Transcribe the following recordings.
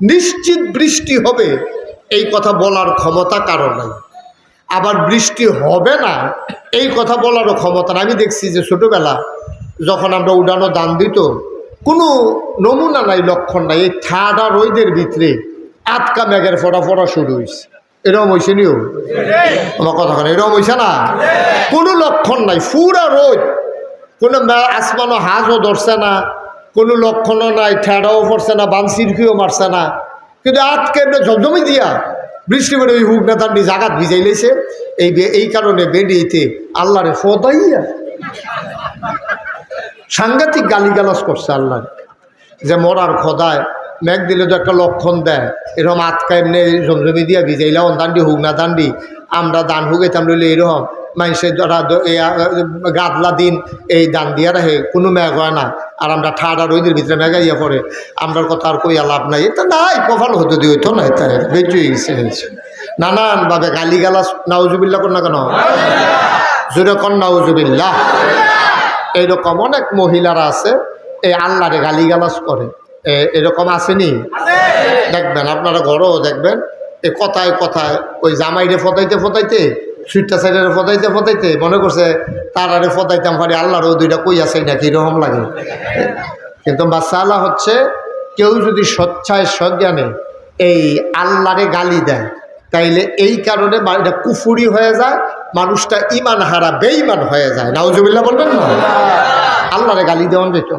নিশ্চিত বৃষ্টি হবে। এই কথা বলার ক্ষমতা কারও নাই। আবার বৃষ্টি হবে না, এই কথা বলারও ক্ষমতা আমি দেখছি যে ছোটোবেলা যখন আমরা উড়ানো দান দিত, কোনো নমুনা নাই, লক্ষণ নাই। এই ঠাডা রোদের ভিতরে আটকা মেঘের ফোটা ফোটা শুরু হয়েছে এরকম হয়েছে নিও। আমার কথা কেন, এরকম হয়েছে না? কোনো লক্ষণ নাই। ফুরা রোদ। কোনো আসমানো হাঁসও ধরছে না। কোনো লক্ষণও নাই, ঠেড়াও পড়ছে না বানসিরকিও মারছে না। কিন্তু এমনি জমজমি দিয়া বৃষ্টি পরে ওই হুক না তার জাগাত ভিজাই লেছে, এই এই কারণে বেরিয়েতে আল্লাহরে ফদাইয়া সাংঘাতিক গালিগালাজ করছে আল্লাহ। যে মরার খোদায় মেঘ দিলে তো একটা লক্ষণ দেয়। এরকম আটকা এমনি জমজমি দিয়া ভিজাইলাম দান্ডি হুক না দান্ডি, আমরা দান হুগাইতাম রইলে এরকম। মানুষের যারা গাদলা দিন, এই দান দিয়া রাখে, কোনো মেঘ হয় না। আর আমরা ঠাডা রোদের ভিতরে মেঘাইয়া পড়ে। আমরার কথা আর কইয়া লাভ নাই। এটা নাই, কপাল হতে দিয়ে হইতো না এটা বেঁচে গেছে নানান ভাবে গালি গালাস নাউজুবিল্লা কর না কেন? জোরে কন নাউজুবিল্লাহ এইরকম অনেক মহিলারা আছে এই আল্লাহরে গালিগালাজ করে। এ- এরকম আসেনি? দেখবেন, আপনারা ঘরেও দেখবেন এই কথায় কথায় ওই জামাইরে ফতাইতে ফতাইতে সুইটটা সাইডের ফতাইতে ফতাইতে মনে করছে তারারে ফতাইতাম পারি আল্লাহরও দুইটা কই আছে নাকি এরকম লাগে? কিন্তু মাসালা হচ্ছে, কেউ যদি স্বচ্ছায় সজ্ঞানে এই আল্লাহরে গালি দেয়, তাইলে এই কারণে এটা কুফুরি হয়ে যায়, মানুষটা ইমান হারা বেইমান হয়ে যায়। নাউজুবিল্লাহ বলবেন না? আল্লাহরে গালি দেওয়ান যেত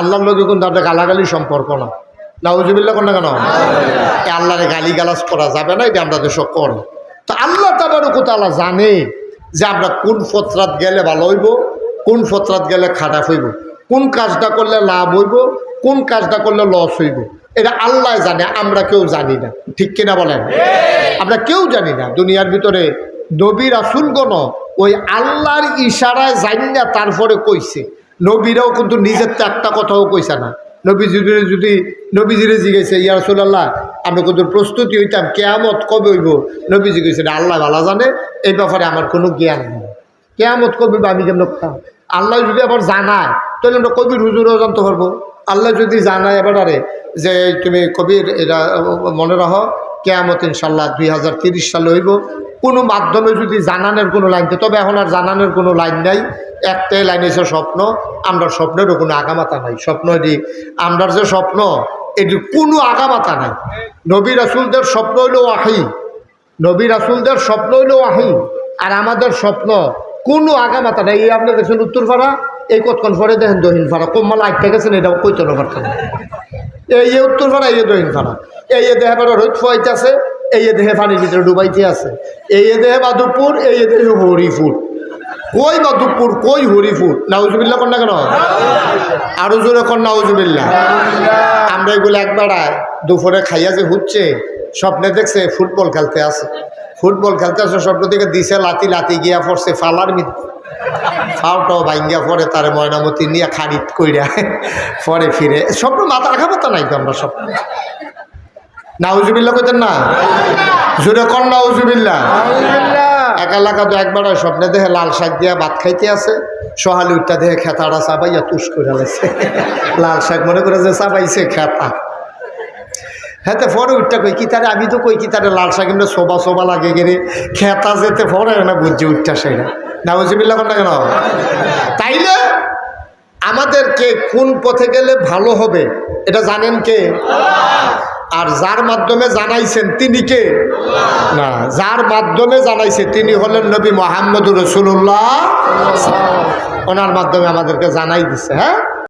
আল্লাহর লোকে কিন্তু আপনার গালাগালি সম্পর্ক না। নাউজুবিল্লাহ কোন না কেন? আল্লাহরে গালি গালাজ করা যাবে না, এটা আমরা দেশ করে তো আল্লাহ তাবারুকুতালা জানে। যে আমরা কোন ফতরাত গেলে ভালো হইব, কোন ফতরাত গেলে খারাপ হইব, কোন কাজটা করলে লাভ হইব, কোন কাজটা করলে লস হইব, এটা আল্লাহ জানে, আমরা কেউ জানি না। ঠিক কিনা বলেন? আমরা কেউ জানি না। দুনিয়ার ভিতরে নবী রাসুলগণ ওই আল্লাহর ইশারায় জানি না তারপরে কইছে। নবীরাও কিন্তু নিজের তো একটা কথাও কইছে না। নবীজিরে যদি নবীজিরে জিজ্ঞেসে ইয়া রসুল্লাহ আমরা কত প্রস্তুতি হইতাম কেয়ামত কবে হইব? নবীজি "না, আল্লাহ ভালো জানে এই ব্যাপারে আমার কোনো জ্ঞান নেই। কেয়ামত কবে আমি কেমন আল্লাহ যদি আবার জানায় তাহলে আমরা কবির হুজুরও জানতে পারব। আল্লাহ যদি জানায় এবার আরে যে তুমি কবির এটা মনে রাখো কেয়ামত ইনশাল্লাহ দুই হাজার তিরিশ সালে হইব। কোনো মাধ্যমে যদি জানানের কোনো লাইন তবে এখন আর জানানের কোনো লাইন নাই। একটাই লাইন এসে স্বপ্ন। আমরা স্বপ্নেরও কোনো আগামাতা নাই। স্বপ্ন এটি, আমরার যে স্বপ্ন, এটি কোনো আগামাতা নাই। নবী রাসুলদের স্বপ্ন হইল আহি নবী রাসুলদের স্বপ্ন হইল আহি আর আমাদের স্বপ্ন, কোনো আগামাতা নাই। এই আপনি দেখছেন উত্তরপাড়া, এই কতক্ষণ পরে দেখেন দহিন ফাড়া কোম্মাল আটটা গেছেন এটা কইতে না এই উত্তর পাড়া এই দহিন পাড়া এই দেহে পাড়া রোদ ফুয়াইতেছে, এই দেহে পানির ভিতরে ডুবাইতে আছে। এই দেহে মাধবপুর এই যে দেহে হরিপুর কই মাধবপুর কই হরিপুর নাউজুবিল্লা না কেন? আরও জোরে কর নাউজুবিল্লা আমরা এগুলো একবার দুপুরে খাইয়া যে হচ্ছে, স্বপ্নে দেখছে ফুটবল খেলতে আছে। ফুটবল খেলতে আসে স্বপ্ন থেকে দিছে লাতি লাতি গিয়া পড়ছে ফালার মৃত্যু ফাওটাও ভাঙ্গিয়া পরে তার ময়নামতি নিয়ে খারিদ কইরা পরে ফিরে। স্বপ্ন মাথা রাখা পাতা নাই তো আমরা স্বপ্ন। নাউজুবিল্লা কইতেন না? জোরে কর নাউজুবিল্লা এক এলাকা তো একবার স্বপ্নে দেখে লাল শাক দিয়া ভাত খাইতে আছে সহালি উঠটা দেখে খেতাটা চাবাইয়া তুষ করে লাল শাক মনে করে যে চাবাইছে খেতা। হ্যাঁ উঠটা কই কি তারে? আমি তো কই কি তারে লাল শাক এমনি শোভা শোভা লাগে গেলে খেতা যেতে পরে না বুঝছি উঠটা সেটা নাউজিবিল্লা কোনটা কেন? তাইলে আমাদেরকে কোন পথে গেলে ভালো হবে? এটা জানেন কে? আর যার মাধ্যমে জানাইছেন তিনি কে? না, যার মাধ্যমে জানাইছে তিনি হলেন নবী মোহাম্মদ রসুল্লাহ ওনার মাধ্যমে আমাদেরকে জানাই দিছে হ্যাঁ?